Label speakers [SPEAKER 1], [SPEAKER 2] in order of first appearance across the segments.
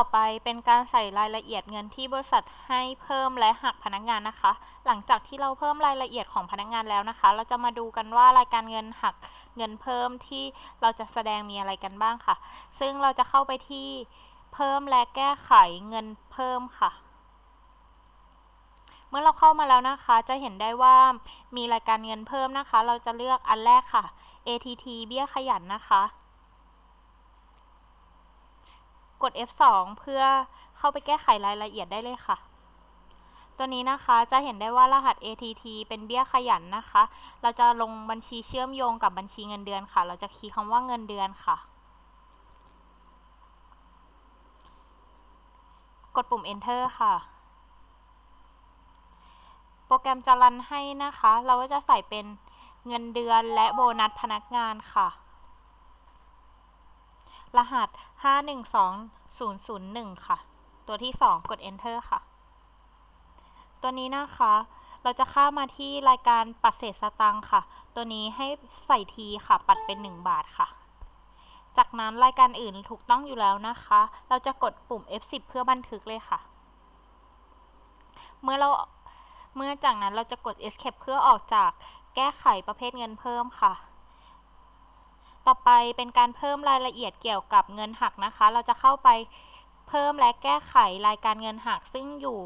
[SPEAKER 1] ต่อไปเป็นการใส่รายละเอียดเงินที่บริษัทให้เพิ่มและหักพนักงานนะคะ หลังจากที่เราเพิ่มรายละเอียดของพนักงานแล้วนะคะ เราจะมาดูกันว่ารายการเงินหักเงินเพิ่มที่เราจะแสดงมีอะไรกันบ้างค่ะ ซึ่งเราจะเข้าไปที่เพิ่มและแก้ไขเงินเพิ่มค่ะ เมื่อเราเข้ามาแล้วนะคะ จะเห็นได้ว่ามีรายการเงินเพิ่มนะคะ เราจะเลือกอันแรกค่ะ ATT เบี้ยขยันนะคะ กด F2 เพื่อเข้าไปแก้ไขรายละเอียดได้เลยค่ะ ตัวนี้นะคะจะเห็นได้ว่ารหัส ATT เป็นเบี้ยขยันนะคะ เราจะลงบัญชีเชื่อมโยงกับบัญชีเงินเดือนค่ะ เราจะคีย์คำว่าเงินเดือนค่ะ กดปุ่ม enter ค่ะโปรแกรมจะรันให้นะคะ เราก็จะใส่เป็นเงินเดือนและโบนัสพนักงานค่ะ รหัส 512001 ค่ะ ตัวที่ 2 กด enter ค่ะ ตัวนี้นะคะ เราจะข้ามาที่รายการปัดเศษสตังค์ค่ะ ตัวนี้ให้ใส่ทีค่ะ ปัดเป็น 1 บาทค่ะ จากนั้นรายการอื่นถูกต้องอยู่แล้วนะคะ เราจะกดปุ่ม F10 เพื่อบันทึกเลยค่ะ เมื่อเราเมื่อจากนั้นเราจะกด Escape เพื่อออกจากแก้ไขประเภทเงินเพิ่มค่ะ ต่อไปเป็นการเพิ่มรายละเอียดเกี่ยวกับเงินหักนะคะ เราจะเข้าไปเพิ่มและแก้ไขรายการเงินหักซึ่งอยู่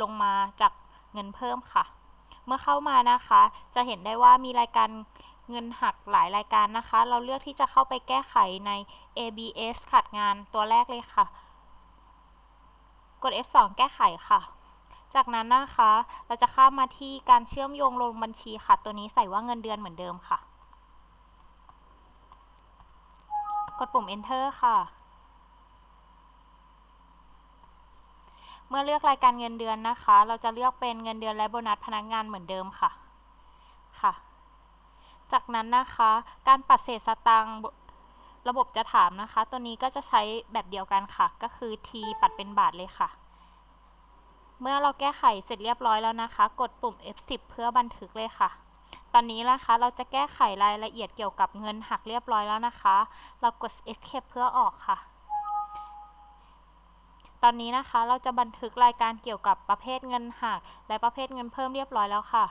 [SPEAKER 1] ลงมาจากเงินเพิ่มค่ะ เมื่อเข้ามานะคะ จะเห็นได้ว่ามีรายการเงินหักหลายรายการนะคะ เราเลือกที่จะเข้าไปแก้ไขใน ABS ขัดงานตัวแรกเลยค่ะ กด F2 แก้ไขค่ะ จากนั้นนะคะ เราจะข้ามมาที่การเชื่อมโยงลงบัญชีค่ะ ตัวนี้ใส่ว่าเงินเดือนเหมือนเดิมค่ะ ก ดปุ่ม enter ค่ะ เมื่อเลือกรายการเงินเดือนนะคะ เราจะเลือกเป็นเงินเดือนและโบนัสพนักงานเหมือนเดิมค่ะ ค่ะ จากนั้นนะคะ การปัดเศษสตางค์ระบบจะถามนะคะ ตัวนี้ก็จะใช้แบบเดียวกันค่ะ ก็คือ t ปัดเป็นบาทเลยค่ะ เมื่อเราแก้ไขเสร็จเรียบร้อยแล้วนะคะ กดปุ่ม F10 เพื่อบันทึกเลยค่ะ ตอนนี้นะคะเราจะแก้ไขรายละเอียดเกี่ยวกับเงินหักเรียบร้อยแล้วนะคะ เรากด Escape เพื่อออกค่ะ ตอนนี้นะคะเราจะบันทึกรายการเกี่ยวกับประเภทเงินหัก และประเภทเงินเพิ่มเรียบร้อยแล้วค่ะ